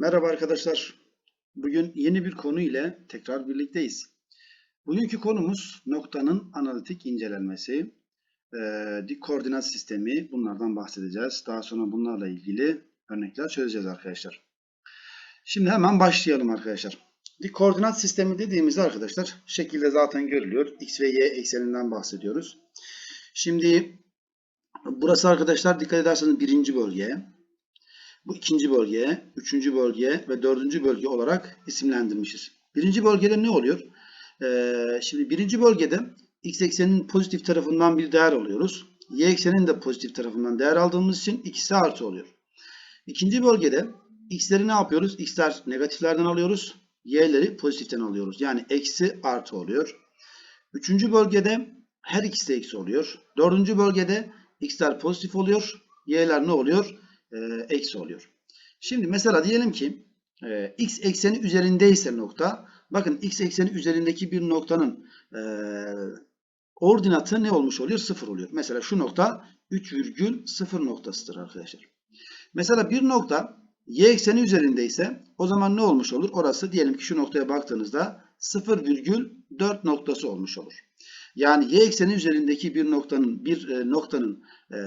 Merhaba arkadaşlar. Bugün yeni bir konu ile tekrar birlikteyiz. Bugünkü konumuz noktanın analitik incelenmesi, dik koordinat sistemi bunlardan bahsedeceğiz. Daha sonra bunlarla ilgili örnekler çözeceğiz arkadaşlar. Şimdi hemen başlayalım arkadaşlar. Dik koordinat sistemi dediğimizde arkadaşlar şekilde zaten görülüyor. X ve Y ekseninden bahsediyoruz. Şimdi burası arkadaşlar dikkat ederseniz birinci bölge. Bu ikinci bölge, üçüncü bölge ve dördüncü bölge olarak isimlendirmişiz. Birinci bölgede ne oluyor? Ee, şimdi birinci bölgede x ekseninin pozitif tarafından bir değer alıyoruz. Y ekseninin de pozitif tarafından değer aldığımız için ikisi artı oluyor. İkinci bölgede x'leri ne yapıyoruz? x'ler negatiflerden alıyoruz. Y'leri pozitiften alıyoruz. Yani eksi artı oluyor. Üçüncü bölgede her ikisi eksi oluyor. Dördüncü bölgede x'ler pozitif oluyor. Y'ler ne oluyor? E, eksi oluyor. Şimdi mesela diyelim ki e, x ekseni üzerindeyse nokta. Bakın x ekseni üzerindeki bir noktanın e, ordinatı ne olmuş oluyor? Sıfır oluyor. Mesela şu nokta 3,0 noktasıdır arkadaşlar. Mesela bir nokta y ekseni üzerindeyse o zaman ne olmuş olur? Orası diyelim ki şu noktaya baktığınızda 0,4 noktası olmuş olur. Yani y ekseni üzerindeki bir noktanın bir e, noktanın e,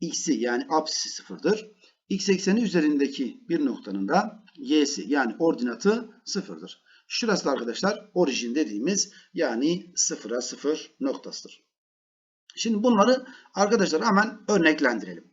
x'i yani apsisi sıfırdır. X ekseni üzerindeki bir noktanın da y'si yani ordinatı sıfırdır. Şurası da arkadaşlar orijin dediğimiz yani sıfıra sıfır noktasıdır. Şimdi bunları arkadaşlar hemen örneklendirelim.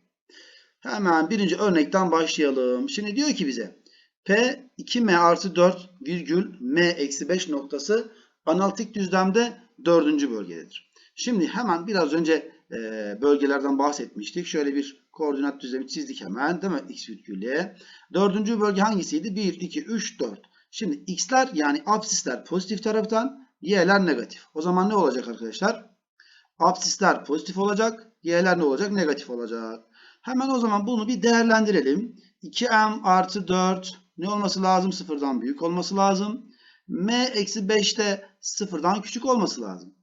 Hemen birinci örnekten başlayalım. Şimdi diyor ki bize P 2M artı 4 virgül M eksi 5 noktası analitik düzlemde dördüncü bölgededir. Şimdi hemen biraz önce e, bölgelerden bahsetmiştik. Şöyle bir koordinat düzlemi çizdik hemen değil mi? X virgül Y. Dördüncü bölge hangisiydi? 1, 2, 3, 4. Şimdi x'ler yani absisler pozitif taraftan, y'ler negatif. O zaman ne olacak arkadaşlar? Absisler pozitif olacak, y'ler ne olacak? Negatif olacak. Hemen o zaman bunu bir değerlendirelim. 2m artı 4 ne olması lazım? Sıfırdan büyük olması lazım. m eksi 5 de sıfırdan küçük olması lazım.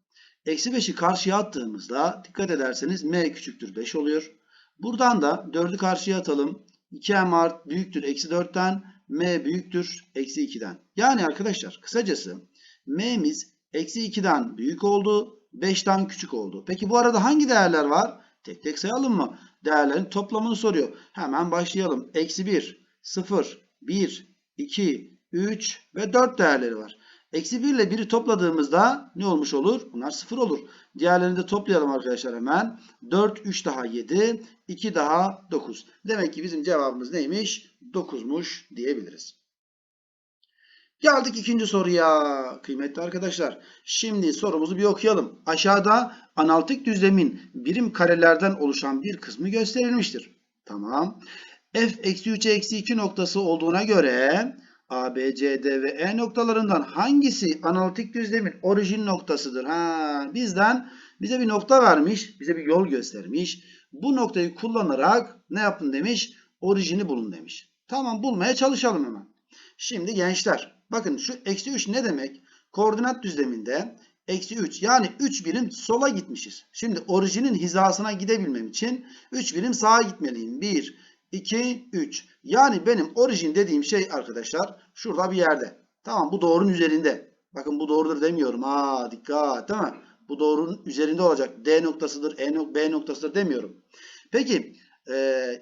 Eksi 5'i karşıya attığımızda dikkat ederseniz m küçüktür 5 oluyor. Buradan da 4'ü karşıya atalım. 2m art büyüktür eksi 4'ten m büyüktür eksi 2'den. Yani arkadaşlar kısacası m'miz eksi 2'den büyük oldu 5'ten küçük oldu. Peki bu arada hangi değerler var? Tek tek sayalım mı? Değerlerin toplamını soruyor. Hemen başlayalım. Eksi 1, 0, 1, 2, 3 ve 4 değerleri var. Eksi 1 ile 1'i topladığımızda ne olmuş olur? Bunlar 0 olur. Diğerlerini de toplayalım arkadaşlar hemen. 4, 3 daha 7, 2 daha 9. Demek ki bizim cevabımız neymiş? 9'muş diyebiliriz. Geldik ikinci soruya kıymetli arkadaşlar. Şimdi sorumuzu bir okuyalım. Aşağıda analitik düzlemin birim karelerden oluşan bir kısmı gösterilmiştir. Tamam. F eksi 3'e eksi 2 noktası olduğuna göre A, B, C, D ve E noktalarından hangisi analitik düzlemin orijin noktasıdır? Ha, bizden bize bir nokta vermiş, bize bir yol göstermiş. Bu noktayı kullanarak ne yapın demiş? Orijini bulun demiş. Tamam bulmaya çalışalım hemen. Şimdi gençler bakın şu eksi 3 ne demek? Koordinat düzleminde eksi 3 yani 3 birim sola gitmişiz. Şimdi orijinin hizasına gidebilmem için 3 birim sağa gitmeliyim. 1, 2, 3. Yani benim orijin dediğim şey arkadaşlar şurada bir yerde. Tamam bu doğrunun üzerinde. Bakın bu doğrudur demiyorum. Ha dikkat değil mi? Bu doğrunun üzerinde olacak. D noktasıdır, E nok B noktasıdır demiyorum. Peki e,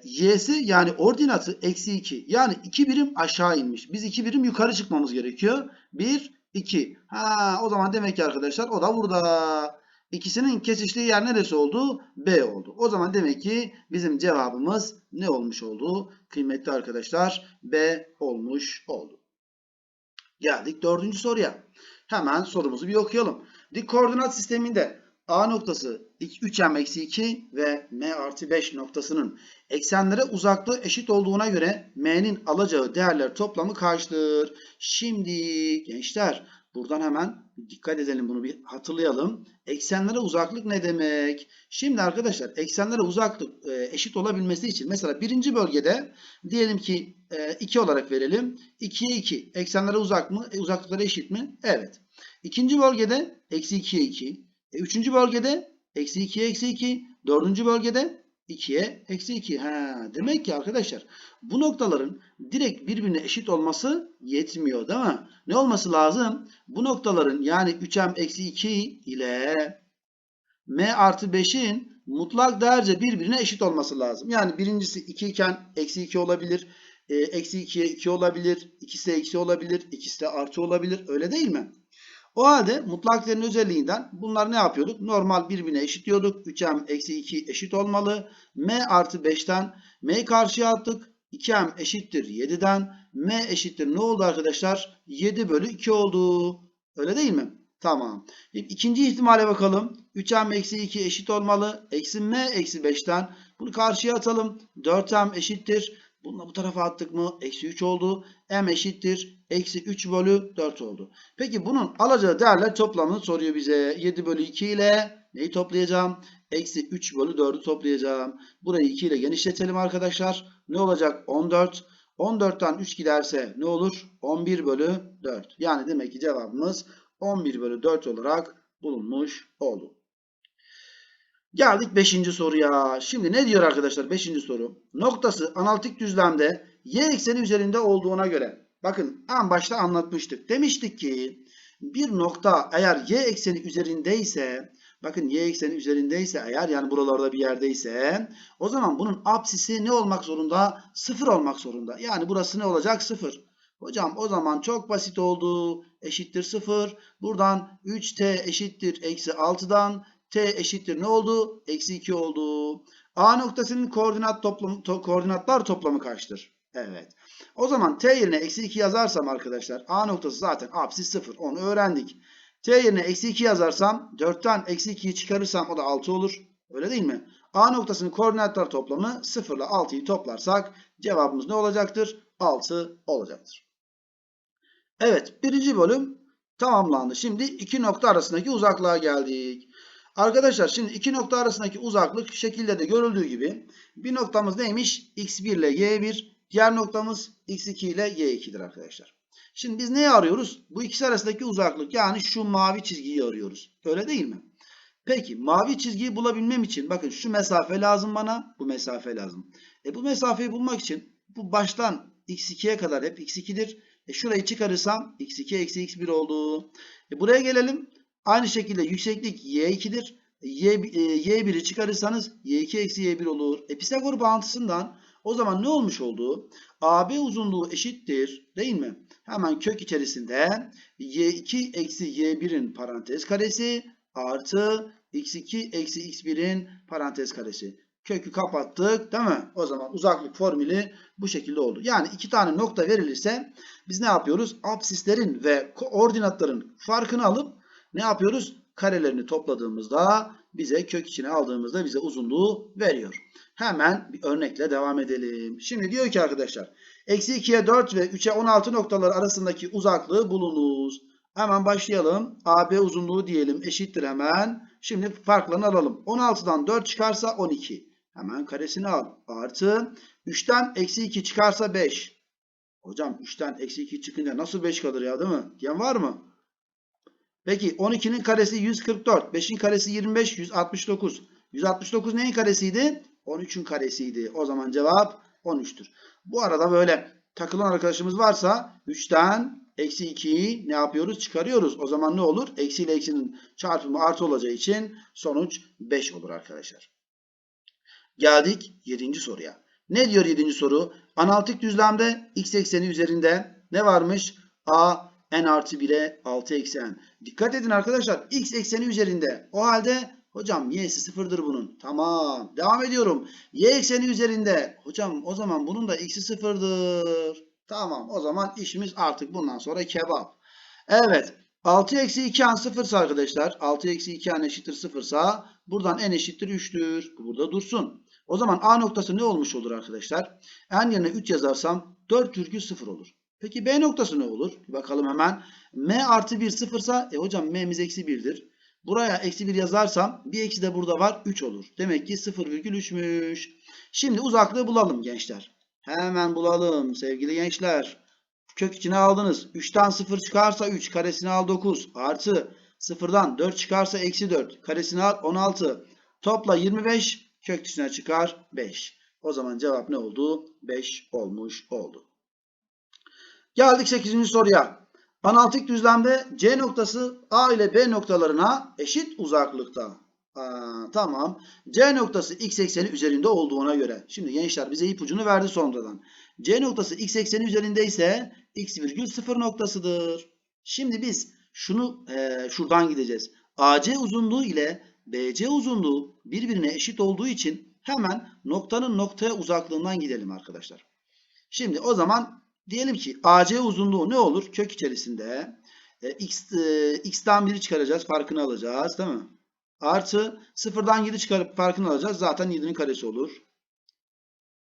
y'si yani ordinatı eksi 2. Yani 2 birim aşağı inmiş. Biz 2 birim yukarı çıkmamız gerekiyor. 1, 2. Ha o zaman demek ki arkadaşlar o da burada. İkisinin kesiştiği yer neresi oldu? B oldu. O zaman demek ki bizim cevabımız ne olmuş oldu? Kıymetli arkadaşlar B olmuş oldu. Geldik dördüncü soruya. Hemen sorumuzu bir okuyalım. Dik koordinat sisteminde A noktası 3m eksi 2 ve m artı 5 noktasının eksenlere uzaklığı eşit olduğuna göre m'nin alacağı değerler toplamı kaçtır? Şimdi gençler buradan hemen dikkat edelim bunu bir hatırlayalım. Eksenlere uzaklık ne demek? Şimdi arkadaşlar eksenlere uzaklık e, eşit olabilmesi için mesela birinci bölgede diyelim ki 2 olarak verelim. 2'ye 2 eksenlere uzak mı? E, uzaklıkları eşit mi? Evet. İkinci bölgede eksi 2'ye 2. E, üçüncü bölgede eksi 2'ye eksi 2. Dördüncü bölgede 2'ye eksi 2. Ha, demek ki arkadaşlar bu noktaların direkt birbirine eşit olması yetmiyor değil mi? Ne olması lazım? Bu noktaların yani 3m eksi 2 ile m artı 5'in mutlak değerce birbirine eşit olması lazım. Yani birincisi 2 iken eksi 2 olabilir. E, eksi 2'ye 2 olabilir. İkisi de eksi olabilir. İkisi de artı olabilir. Öyle değil mi? O halde mutlak değerin özelliğinden bunlar ne yapıyorduk? Normal birbirine eşitliyorduk. 3m eksi 2 eşit olmalı. m artı 5'ten m'yi karşıya attık. 2m eşittir 7'den. m eşittir ne oldu arkadaşlar? 7 bölü 2 oldu. Öyle değil mi? Tamam. İkinci ihtimale bakalım. 3m eksi 2 eşit olmalı. Eksi m eksi 5'ten. Bunu karşıya atalım. 4m eşittir. Bunu bu tarafa attık mı? Eksi 3 oldu. m eşittir. Eksi 3 bölü 4 oldu. Peki bunun alacağı değerler toplamını soruyor bize. 7 bölü 2 ile neyi toplayacağım? Eksi 3 bölü 4'ü toplayacağım. Burayı 2 ile genişletelim arkadaşlar. Ne olacak? 14. 14'ten 3 giderse ne olur? 11 bölü 4. Yani demek ki cevabımız 11 bölü 4 olarak bulunmuş oldu. Geldik 5. soruya. Şimdi ne diyor arkadaşlar 5. soru? Noktası analitik düzlemde y ekseni üzerinde olduğuna göre. Bakın en başta anlatmıştık. Demiştik ki bir nokta eğer y ekseni üzerindeyse bakın y ekseni üzerindeyse eğer yani buralarda bir yerdeyse o zaman bunun apsisi ne olmak zorunda? Sıfır olmak zorunda. Yani burası ne olacak? Sıfır. Hocam o zaman çok basit oldu. Eşittir 0. Buradan 3t eşittir eksi 6'dan t eşittir ne oldu? Eksi 2 oldu. A noktasının koordinat toplamı, to, koordinatlar toplamı kaçtır? Evet. O zaman t yerine eksi 2 yazarsam arkadaşlar A noktası zaten apsis 0. Onu öğrendik. T yerine eksi 2 yazarsam 4'ten eksi 2'yi çıkarırsam o da 6 olur. Öyle değil mi? A noktasının koordinatlar toplamı 0 ile 6'yı toplarsak cevabımız ne olacaktır? 6 olacaktır. Evet birinci bölüm tamamlandı. Şimdi iki nokta arasındaki uzaklığa geldik. Arkadaşlar şimdi iki nokta arasındaki uzaklık şekilde de görüldüğü gibi bir noktamız neymiş? x1 ile y1 diğer noktamız x2 ile y2'dir arkadaşlar. Şimdi biz neyi arıyoruz? Bu ikisi arasındaki uzaklık yani şu mavi çizgiyi arıyoruz. Öyle değil mi? Peki mavi çizgiyi bulabilmem için bakın şu mesafe lazım bana bu mesafe lazım. E bu mesafeyi bulmak için bu baştan x2'ye kadar hep x2'dir. E şurayı çıkarırsam x2 eksi x1 oldu. E buraya gelelim. Aynı şekilde yükseklik y2'dir. Y, e, y1'i çıkarırsanız y2 eksi y1 olur. E Pisagor bağıntısından o zaman ne olmuş oldu? AB uzunluğu eşittir değil mi? Hemen kök içerisinde y2 eksi y1'in parantez karesi artı x2 eksi x1'in parantez karesi. Kökü kapattık değil mi? O zaman uzaklık formülü bu şekilde oldu. Yani iki tane nokta verilirse biz ne yapıyoruz? Absislerin ve koordinatların farkını alıp ne yapıyoruz? Karelerini topladığımızda bize kök içine aldığımızda bize uzunluğu veriyor. Hemen bir örnekle devam edelim. Şimdi diyor ki arkadaşlar eksi 2'ye 4 ve 3'e 16 noktalar arasındaki uzaklığı bulunuz. Hemen başlayalım. AB uzunluğu diyelim eşittir hemen. Şimdi farklarını alalım. 16'dan 4 çıkarsa 12. Hemen karesini al. Artı 3'ten eksi 2 çıkarsa 5. Hocam 3'ten eksi 2 çıkınca nasıl 5 kalır ya değil mi? Diyen var mı? Peki 12'nin karesi 144. 5'in karesi 25. 169. 169 neyin karesiydi? 13'ün karesiydi. O zaman cevap 13'tür. Bu arada böyle takılan arkadaşımız varsa 3'ten eksi 2'yi ne yapıyoruz? Çıkarıyoruz. O zaman ne olur? Eksi ile eksinin çarpımı artı olacağı için sonuç 5 olur arkadaşlar. Geldik 7. soruya. Ne diyor 7. soru? Analitik düzlemde x ekseni üzerinde ne varmış? A n artı 1'e 6 eksi n. Dikkat edin arkadaşlar. X ekseni üzerinde. O halde hocam y'si sıfırdır bunun. Tamam. Devam ediyorum. Y ekseni üzerinde. Hocam o zaman bunun da x'i sıfırdır. Tamam. O zaman işimiz artık bundan sonra kebap. Evet. 6 eksi 2 an sıfırsa arkadaşlar. 6 eksi 2 an eşittir sıfırsa buradan n eşittir 3'tür. Bu burada dursun. O zaman A noktası ne olmuş olur arkadaşlar? N yerine 3 yazarsam 4,0 olur. Peki B noktası ne olur? Bakalım hemen. M artı 1 sıfırsa e hocam M'miz eksi 1'dir. Buraya eksi 1 yazarsam bir eksi de burada var 3 olur. Demek ki 0,3'müş. Şimdi uzaklığı bulalım gençler. Hemen bulalım sevgili gençler. Kök içine aldınız. 3'ten 0 çıkarsa 3 karesini al 9 artı 0'dan 4 çıkarsa eksi 4 karesini al 16 topla 25 Kök dışına çıkar 5. O zaman cevap ne oldu? 5 olmuş oldu. Geldik 8. soruya. Analitik düzlemde C noktası A ile B noktalarına eşit uzaklıkta. Aa, tamam. C noktası x ekseni üzerinde olduğuna göre. Şimdi gençler bize ipucunu verdi sonradan. C noktası x ekseni üzerinde ise x virgül 0 noktasıdır. Şimdi biz şunu e, şuradan gideceğiz. AC uzunluğu ile BC uzunluğu birbirine eşit olduğu için hemen noktanın noktaya uzaklığından gidelim arkadaşlar. Şimdi o zaman diyelim ki AC uzunluğu ne olur? Kök içerisinde e, x, e, x'ten 1'i çıkaracağız. Farkını alacağız. Değil mi? Artı sıfırdan 7 çıkarıp farkını alacağız. Zaten 7'nin karesi olur.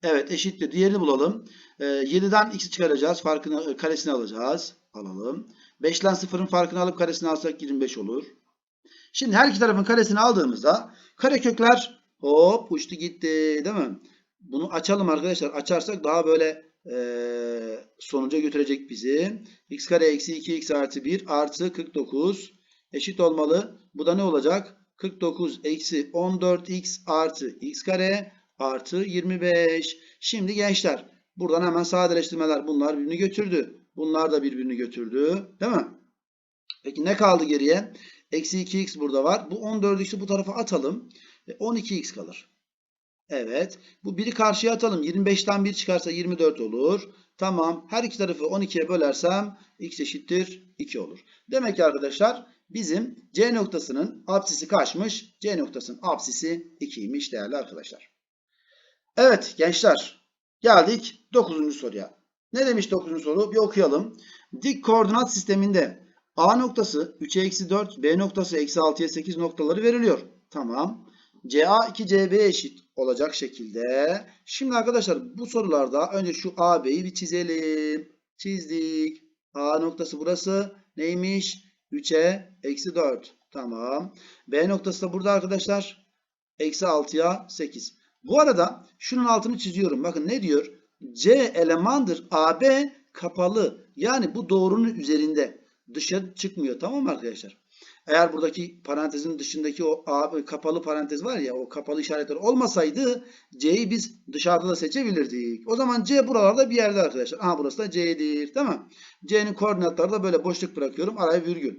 Evet eşittir. Diğerini bulalım. E, 7'den x'i çıkaracağız. Farkını, e, karesini alacağız. Alalım. 5'ten 0'ın farkını alıp karesini alsak 25 olur. Şimdi her iki tarafın karesini aldığımızda karekökler hop uçtu gitti değil mi? Bunu açalım arkadaşlar. Açarsak daha böyle e, sonuca götürecek bizi. x kare eksi 2x artı 1 artı 49 eşit olmalı. Bu da ne olacak? 49 eksi 14x artı x kare artı 25. Şimdi gençler buradan hemen sadeleştirmeler bunlar birbirini götürdü. Bunlar da birbirini götürdü. Değil mi? Peki ne kaldı geriye? Eksi 2x burada var. Bu 14x'i bu tarafa atalım. E, 12x kalır. Evet. Bu 1'i karşıya atalım. 25'ten 1 çıkarsa 24 olur. Tamam. Her iki tarafı 12'ye bölersem x eşittir 2 olur. Demek ki arkadaşlar bizim C noktasının apsisi kaçmış? C noktasının apsisi 2'ymiş değerli arkadaşlar. Evet gençler. Geldik 9. soruya. Ne demiş 9. soru? Bir okuyalım. Dik koordinat sisteminde A noktası 3'e eksi 4, B noktası eksi 6'ya 8 noktaları veriliyor. Tamam. CA 2 CB eşit olacak şekilde. Şimdi arkadaşlar bu sorularda önce şu AB'yi bir çizelim. Çizdik. A noktası burası neymiş? 3'e eksi 4. Tamam. B noktası da burada arkadaşlar. Eksi 6'ya 8. Bu arada şunun altını çiziyorum. Bakın ne diyor? C elemandır. AB kapalı. Yani bu doğrunun üzerinde. Dışarı çıkmıyor. Tamam mı arkadaşlar? Eğer buradaki parantezin dışındaki o A, kapalı parantez var ya o kapalı işaretler olmasaydı C'yi biz dışarıda da seçebilirdik. O zaman C buralarda bir yerde arkadaşlar. Aha burası da C'dir. Tamam. C'nin koordinatları da böyle boşluk bırakıyorum. Araya virgül.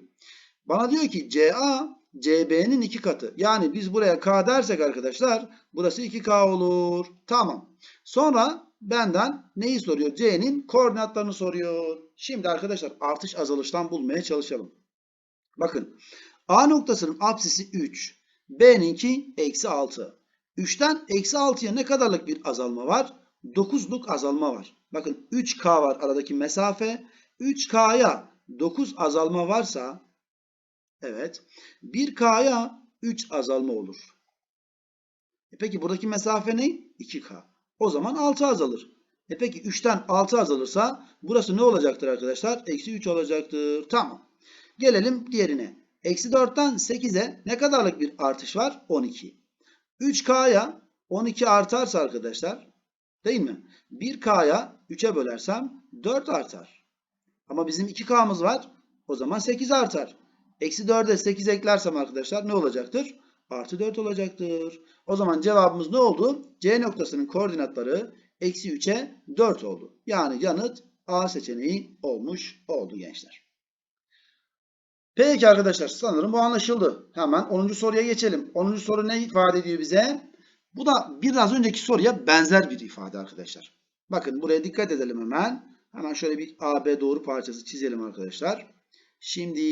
Bana diyor ki CA CB'nin iki katı. Yani biz buraya K dersek arkadaşlar burası 2K olur. Tamam. Sonra benden neyi soruyor? C'nin koordinatlarını soruyor. Şimdi arkadaşlar artış azalıştan bulmaya çalışalım. Bakın A noktasının apsisi 3. B'ninki eksi 6. 3'ten eksi 6'ya ne kadarlık bir azalma var? 9'luk azalma var. Bakın 3K var aradaki mesafe. 3K'ya 9 azalma varsa evet 1K'ya 3 azalma olur. E peki buradaki mesafe ne? 2K. O zaman 6 azalır. E peki 3'ten 6 azalırsa burası ne olacaktır arkadaşlar? Eksi 3 olacaktır. Tamam. Gelelim diğerine. Eksi 4'ten 8'e ne kadarlık bir artış var? 12. 3K'ya 12 artarsa arkadaşlar değil mi? 1K'ya 3'e bölersem 4 artar. Ama bizim 2K'mız var. O zaman 8 artar. Eksi 4'e 8 eklersem arkadaşlar ne olacaktır? Artı 4 olacaktır. O zaman cevabımız ne oldu? C noktasının koordinatları eksi 3'e 4 oldu. Yani yanıt A seçeneği olmuş oldu gençler. Peki arkadaşlar sanırım bu anlaşıldı. Hemen 10. soruya geçelim. 10. soru ne ifade ediyor bize? Bu da biraz önceki soruya benzer bir ifade arkadaşlar. Bakın buraya dikkat edelim hemen. Hemen şöyle bir AB doğru parçası çizelim arkadaşlar. Şimdi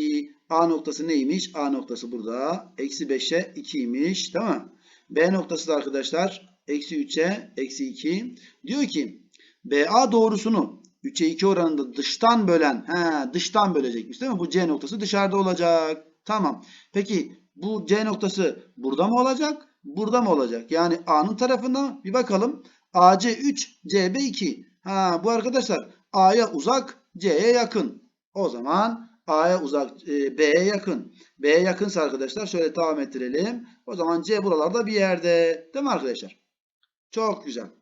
A noktası neymiş? A noktası burada. Eksi 5'e 2'ymiş. Tamam B noktası da arkadaşlar eksi 3'e eksi 2. Diyor ki BA doğrusunu 3'e 2 oranında dıştan bölen, he, dıştan bölecekmiş değil mi? Bu C noktası dışarıda olacak. Tamam. Peki bu C noktası burada mı olacak? Burada mı olacak? Yani A'nın tarafında? Bir bakalım. AC 3, CB 2. Ha, bu arkadaşlar A'ya uzak, C'ye yakın. O zaman A'ya uzak, e, B'ye yakın. B'ye yakınsa arkadaşlar şöyle devam ettirelim. O zaman C buralarda bir yerde. Değil mi arkadaşlar? Çok güzel.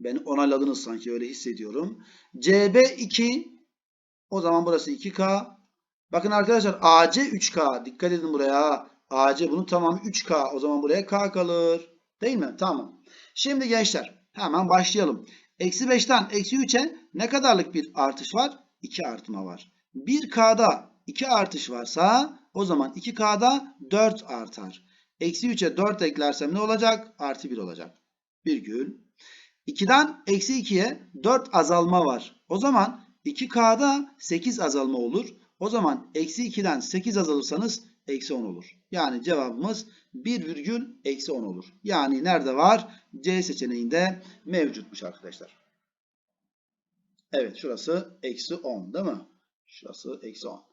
Beni onayladınız sanki öyle hissediyorum. CB2 o zaman burası 2K. Bakın arkadaşlar AC 3K. Dikkat edin buraya. AC bunun tamamı 3K. O zaman buraya K kalır. Değil mi? Tamam. Şimdi gençler hemen başlayalım. Eksi 5'ten eksi 3'e ne kadarlık bir artış var? 2 artma var. 1K'da 2 artış varsa o zaman 2K'da 4 artar. Eksi 3'e 4 eklersem ne olacak? Artı 1 olacak. Virgül. 2'den eksi 2'ye 4 azalma var. O zaman 2K'da 8 azalma olur. O zaman eksi 2'den 8 azalırsanız eksi 10 olur. Yani cevabımız 1 virgül eksi 10 olur. Yani nerede var? C seçeneğinde mevcutmuş arkadaşlar. Evet şurası eksi 10 değil mi? Şurası eksi 10.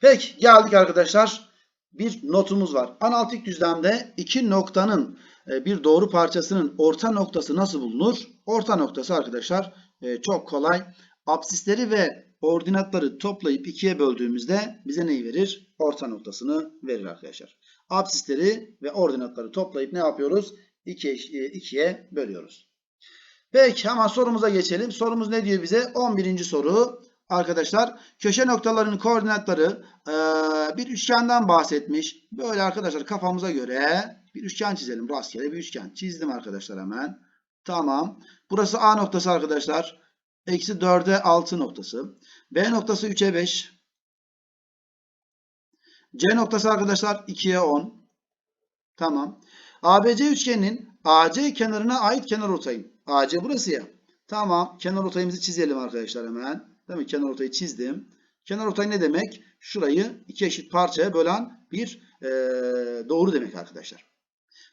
Peki geldik arkadaşlar. Bir notumuz var. Analitik düzlemde iki noktanın bir doğru parçasının orta noktası nasıl bulunur? Orta noktası arkadaşlar e, çok kolay. Absisleri ve ordinatları toplayıp ikiye böldüğümüzde bize neyi verir? Orta noktasını verir arkadaşlar. Absisleri ve ordinatları toplayıp ne yapıyoruz? 2'ye ikiye bölüyoruz. Peki hemen sorumuza geçelim. Sorumuz ne diyor bize? 11. soru. Arkadaşlar köşe noktalarının koordinatları e, bir üçgenden bahsetmiş. Böyle arkadaşlar kafamıza göre bir üçgen çizelim. Rastgele bir üçgen. Çizdim arkadaşlar hemen. Tamam. Burası A noktası arkadaşlar. Eksi 4'e 6 noktası. B noktası 3'e 5. C noktası arkadaşlar 2'ye 10. Tamam. ABC üçgeninin AC kenarına ait kenar ortayım. AC burası ya. Tamam. Kenar ortayımızı çizelim arkadaşlar hemen. Değil mi? Kenar ortayı çizdim. Kenar ortay ne demek? Şurayı iki eşit parçaya bölen bir e, doğru demek arkadaşlar.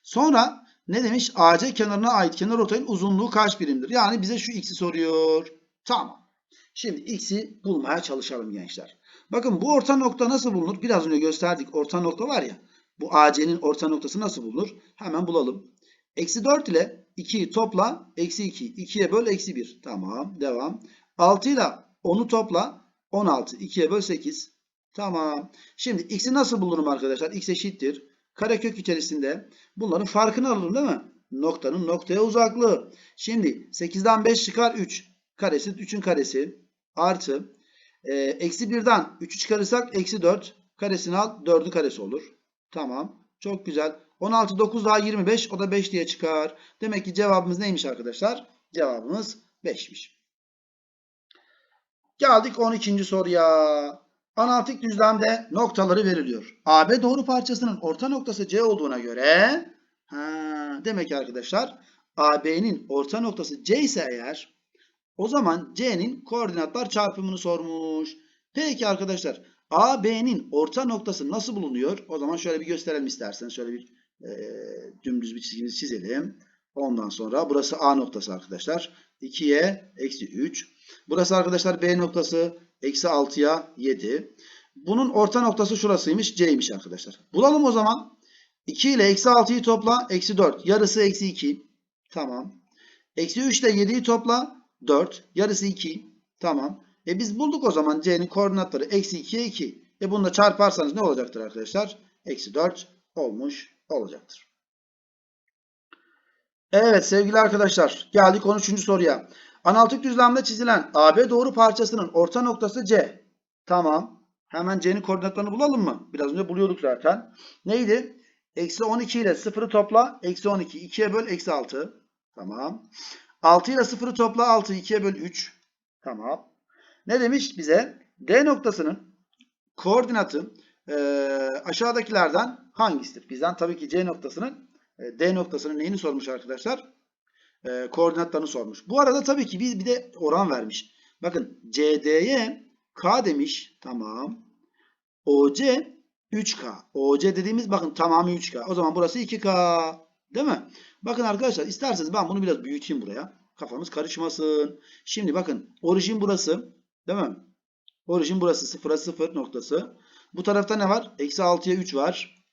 Sonra ne demiş? AC kenarına ait kenar ortayın uzunluğu kaç birimdir? Yani bize şu x'i soruyor. Tamam. Şimdi x'i bulmaya çalışalım gençler. Bakın bu orta nokta nasıl bulunur? Biraz önce gösterdik. Orta nokta var ya. Bu AC'nin orta noktası nasıl bulunur? Hemen bulalım. Eksi 4 ile 2'yi topla. Eksi 2. 2'ye böl eksi 1. Tamam. Devam. 6 ile 10'u topla. 16. 2'ye böl 8. Tamam. Şimdi x'i nasıl bulurum arkadaşlar? x eşittir. Karekök içerisinde bunların farkını alırım değil mi? Noktanın noktaya uzaklığı. Şimdi 8'den 5 çıkar 3. Karesi 3'ün karesi. Artı. E, eksi 1'den 3'ü çıkarırsak eksi 4. Karesini al. 4'ün karesi olur. Tamam. Çok güzel. 16 9 daha 25. O da 5 diye çıkar. Demek ki cevabımız neymiş arkadaşlar? Cevabımız 5'miş. Geldik 12. soruya. Analitik düzlemde noktaları veriliyor. AB doğru parçasının orta noktası C olduğuna göre ha, demek ki arkadaşlar AB'nin orta noktası C ise eğer o zaman C'nin koordinatlar çarpımını sormuş. Peki arkadaşlar AB'nin orta noktası nasıl bulunuyor? O zaman şöyle bir gösterelim isterseniz. Şöyle bir e, dümdüz bir çizgimizi çizelim. Ondan sonra burası A noktası arkadaşlar. 2'ye eksi 3. Burası arkadaşlar B noktası. Eksi 6'ya 7. Bunun orta noktası şurasıymış. C'ymiş arkadaşlar. Bulalım o zaman. 2 ile eksi 6'yı topla. Eksi 4. Yarısı eksi 2. Tamam. Eksi 3 ile 7'yi topla. 4. Yarısı 2. Tamam. E biz bulduk o zaman C'nin koordinatları. Eksi 2'ye 2. E bunu da çarparsanız ne olacaktır arkadaşlar? Eksi 4 olmuş olacaktır. Evet sevgili arkadaşlar. Geldik 13. soruya. Analitik düzlemde çizilen AB doğru parçasının orta noktası C. Tamam. Hemen C'nin koordinatlarını bulalım mı? Biraz önce buluyorduk zaten. Neydi? Eksi 12 ile 0'ı topla. Eksi 12. 2'ye böl. Eksi 6. Tamam. 6 ile 0'ı topla. 6. 2'ye böl 3. Tamam. Ne demiş bize? D noktasının koordinatı e, aşağıdakilerden hangisidir? Bizden tabii ki C noktasının e, D noktasının neyini sormuş arkadaşlar? E, koordinatlarını sormuş. Bu arada tabii ki bir, bir de oran vermiş. Bakın CD'ye K demiş. Tamam. OC 3K. OC dediğimiz bakın tamamı 3K. O zaman burası 2K. Değil mi? Bakın arkadaşlar isterseniz ben bunu biraz büyüteyim buraya. Kafamız karışmasın. Şimdi bakın orijin burası. Değil mi? Orijin burası 0'a 0 noktası. Bu tarafta ne var? Eksi 6'ya 3 var.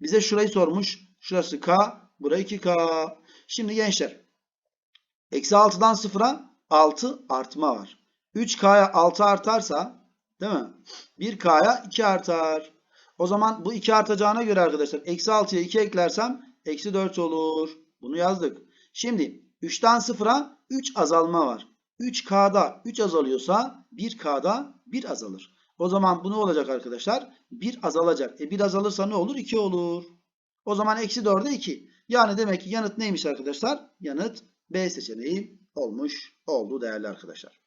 Bize şurayı sormuş. Şurası K. Burası 2K. Şimdi gençler. Eksi 6'dan 0'a 6 artma var. 3K'ya 6 artarsa değil mi? 1K'ya 2 artar. O zaman bu 2 artacağına göre arkadaşlar eksi 6'ya 2 eklersem eksi 4 olur. Bunu yazdık. Şimdi 3'ten 0'a 3 azalma var. 3K'da 3 azalıyorsa 1K'da 1 azalır. O zaman bu ne olacak arkadaşlar? 1 azalacak. E 1 azalırsa ne olur? 2 olur. O zaman eksi 4'e 2. Yani demek ki yanıt neymiş arkadaşlar? Yanıt B seçeneği olmuş oldu değerli arkadaşlar.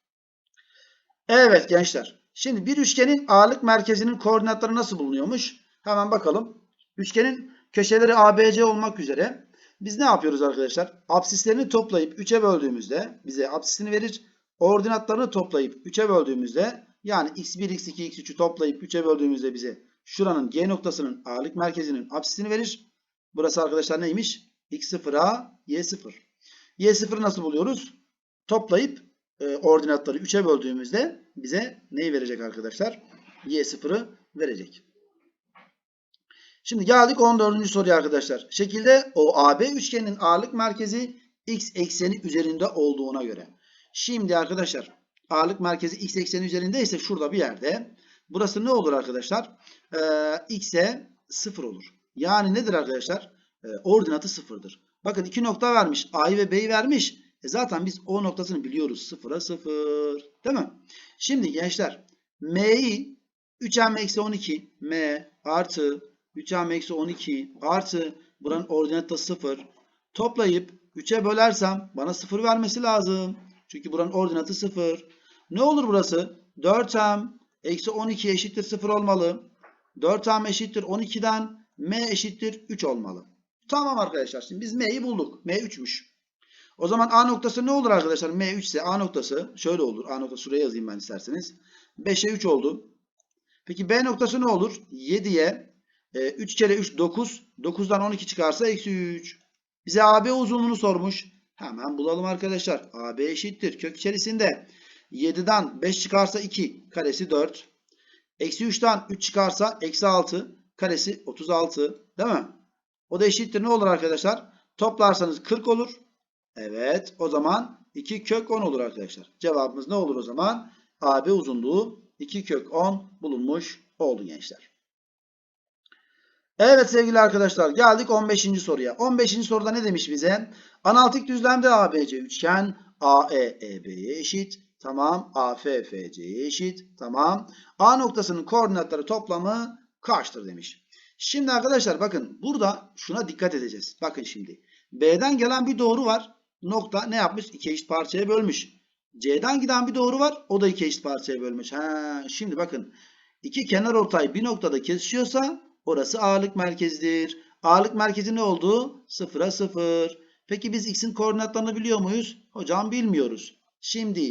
Evet gençler. Şimdi bir üçgenin ağırlık merkezinin koordinatları nasıl bulunuyormuş? Hemen bakalım. Üçgenin köşeleri ABC olmak üzere biz ne yapıyoruz arkadaşlar? Absislerini toplayıp 3'e böldüğümüzde bize absisini verir. Ordinatlarını toplayıp 3'e böldüğümüzde yani x1, x2, x3'ü toplayıp 3'e böldüğümüzde bize şuranın G noktasının ağırlık merkezinin absisini verir. Burası arkadaşlar neymiş? x0'a y0. y0'ı nasıl buluyoruz? Toplayıp e, ordinatları 3'e böldüğümüzde bize neyi verecek arkadaşlar? y0'ı verecek. Şimdi geldik 14. soruya arkadaşlar. Şekilde o AB üçgeninin ağırlık merkezi x ekseni üzerinde olduğuna göre. Şimdi arkadaşlar ağırlık merkezi x ekseni üzerinde ise şurada bir yerde. Burası ne olur arkadaşlar? Ee, x'e 0 olur. Yani nedir arkadaşlar? Ee, ordinatı 0'dır. Bakın iki nokta vermiş. A'yı ve B'yi vermiş. E zaten biz o noktasını biliyoruz. 0'a 0. Değil mi? Şimdi gençler M'yi 3M eksi 12 M artı 3M eksi 12 artı buranın ordinatı da 0. Toplayıp 3'e bölersem bana 0 vermesi lazım. Çünkü buranın ordinatı 0. Ne olur burası? 4M eksi 12 eşittir 0 olmalı. 4M eşittir 12'den M eşittir 3 olmalı. Tamam arkadaşlar. Şimdi biz M'yi bulduk. M 3'müş. O zaman A noktası ne olur arkadaşlar? M 3 ise A noktası şöyle olur. A noktası şuraya yazayım ben isterseniz. 5'e 3 oldu. Peki B noktası ne olur? 7'ye 3 kere 3 9. 9'dan 12 çıkarsa eksi 3. Bize AB uzunluğunu sormuş. Hemen bulalım arkadaşlar. AB eşittir. Kök içerisinde 7'den 5 çıkarsa 2. Karesi 4. Eksi 3'ten 3 çıkarsa eksi 6. Karesi 36. Değil mi? O da eşittir ne olur arkadaşlar? Toplarsanız 40 olur. Evet. O zaman 2 kök 10 olur arkadaşlar. Cevabımız ne olur o zaman? AB uzunluğu 2 kök 10 bulunmuş oldu gençler. Evet sevgili arkadaşlar geldik 15. soruya. 15. soruda ne demiş bize? Analitik düzlemde ABC üçgen AE EB'ye eşit. Tamam. AF eşit. Tamam. A noktasının koordinatları toplamı kaçtır demiş. Şimdi arkadaşlar bakın burada şuna dikkat edeceğiz. Bakın şimdi. B'den gelen bir doğru var. Nokta ne yapmış? İki eşit parçaya bölmüş. C'den giden bir doğru var. O da iki eşit parçaya bölmüş. Ha, şimdi bakın. iki kenar ortay bir noktada kesişiyorsa orası ağırlık merkezidir. Ağırlık merkezi ne oldu? Sıfıra sıfır. Peki biz x'in koordinatlarını biliyor muyuz? Hocam bilmiyoruz. Şimdi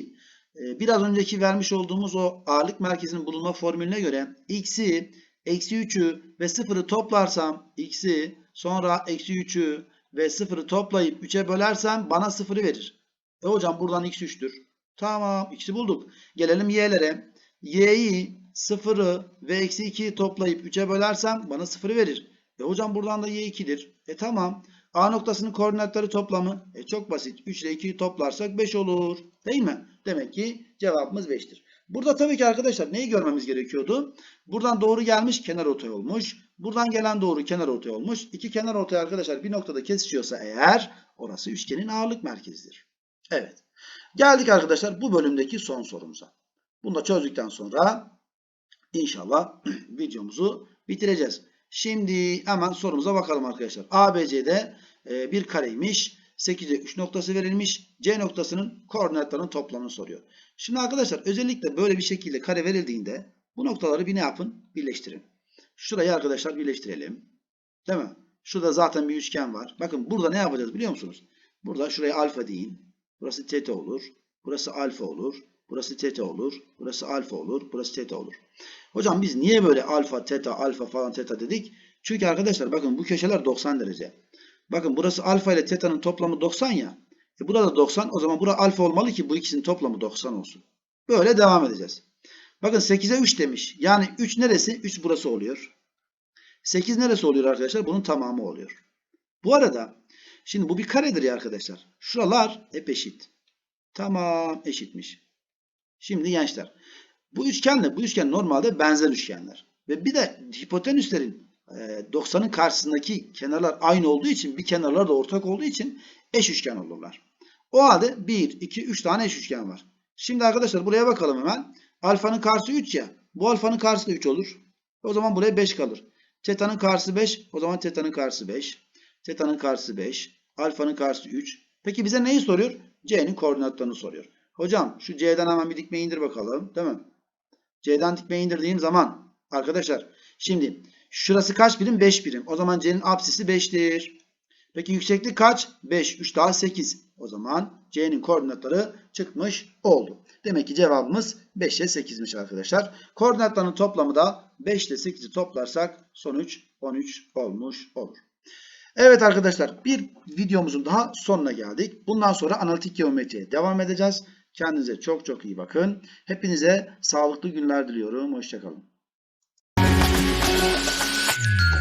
e, biraz önceki vermiş olduğumuz o ağırlık merkezinin bulunma formülüne göre x'i, eksi 3'ü ve 0'ı toplarsam x'i sonra eksi 3'ü ve 0'ı toplayıp 3'e bölersem bana 0'ı verir. E hocam buradan x 3'tür. Tamam x'i bulduk. Gelelim y'lere. y'yi 0'ı ve eksi 2'yi toplayıp 3'e bölersem bana 0'ı verir. E hocam buradan da y 2'dir. E tamam. A noktasının koordinatları toplamı. E çok basit. 3 ile 2'yi toplarsak 5 olur. Değil mi? Demek ki cevabımız 5'tir. Burada tabii ki arkadaşlar neyi görmemiz gerekiyordu? Buradan doğru gelmiş kenar ortay olmuş. Buradan gelen doğru kenar ortay olmuş. İki kenar ortay arkadaşlar bir noktada kesişiyorsa eğer orası üçgenin ağırlık merkezidir. Evet. Geldik arkadaşlar bu bölümdeki son sorumuza. Bunu da çözdükten sonra inşallah videomuzu bitireceğiz. Şimdi hemen sorumuza bakalım arkadaşlar. ABC'de e, bir kareymiş. 8'e 3 noktası verilmiş. C noktasının koordinatlarının toplamını soruyor. Şimdi arkadaşlar özellikle böyle bir şekilde kare verildiğinde bu noktaları bir ne yapın? Birleştirin. Şurayı arkadaşlar birleştirelim. Değil mi? Şurada zaten bir üçgen var. Bakın burada ne yapacağız biliyor musunuz? Burada şuraya alfa deyin. Burası teta olur. Burası alfa olur. Burası teta olur. Burası alfa olur. Burası teta olur. Hocam biz niye böyle alfa, teta, alfa falan teta dedik? Çünkü arkadaşlar bakın bu köşeler 90 derece. Bakın burası alfa ile teta'nın toplamı 90 ya. E burada 90. O zaman bura alfa olmalı ki bu ikisinin toplamı 90 olsun. Böyle devam edeceğiz. Bakın 8'e 3 demiş. Yani 3 neresi? 3 burası oluyor. 8 neresi oluyor arkadaşlar? Bunun tamamı oluyor. Bu arada şimdi bu bir karedir ya arkadaşlar. Şuralar hep eşit. Tamam eşitmiş. Şimdi gençler. Bu üçgenle bu üçgen normalde benzer üçgenler. Ve bir de hipotenüslerin 90'ın karşısındaki kenarlar aynı olduğu için bir kenarlar da ortak olduğu için eş üçgen olurlar. O halde 1, 2, 3 tane eş üçgen var. Şimdi arkadaşlar buraya bakalım hemen. Alfanın karşısı 3 ya. Bu alfanın karşısı da 3 olur. O zaman buraya 5 kalır. Teta'nın karşısı 5. O zaman teta'nın karşısı 5. Zeta'nın karşısı 5. Alfa'nın karşısı 3. Peki bize neyi soruyor? C'nin koordinatlarını soruyor. Hocam şu C'den hemen bir dikme indir bakalım. Değil mi? C'den dikme indirdiğim zaman arkadaşlar şimdi şurası kaç birim? 5 birim. O zaman C'nin apsisi 5'tir. Peki yükseklik kaç? 5. 3 daha 8. O zaman C'nin koordinatları çıkmış oldu. Demek ki cevabımız 5 ile 8'miş arkadaşlar. Koordinatların toplamı da 5 ile 8'i toplarsak sonuç 13 olmuş olur. Evet arkadaşlar bir videomuzun daha sonuna geldik. Bundan sonra analitik geometriye devam edeceğiz. Kendinize çok çok iyi bakın. Hepinize sağlıklı günler diliyorum. Hoşçakalın. Mm-hmm.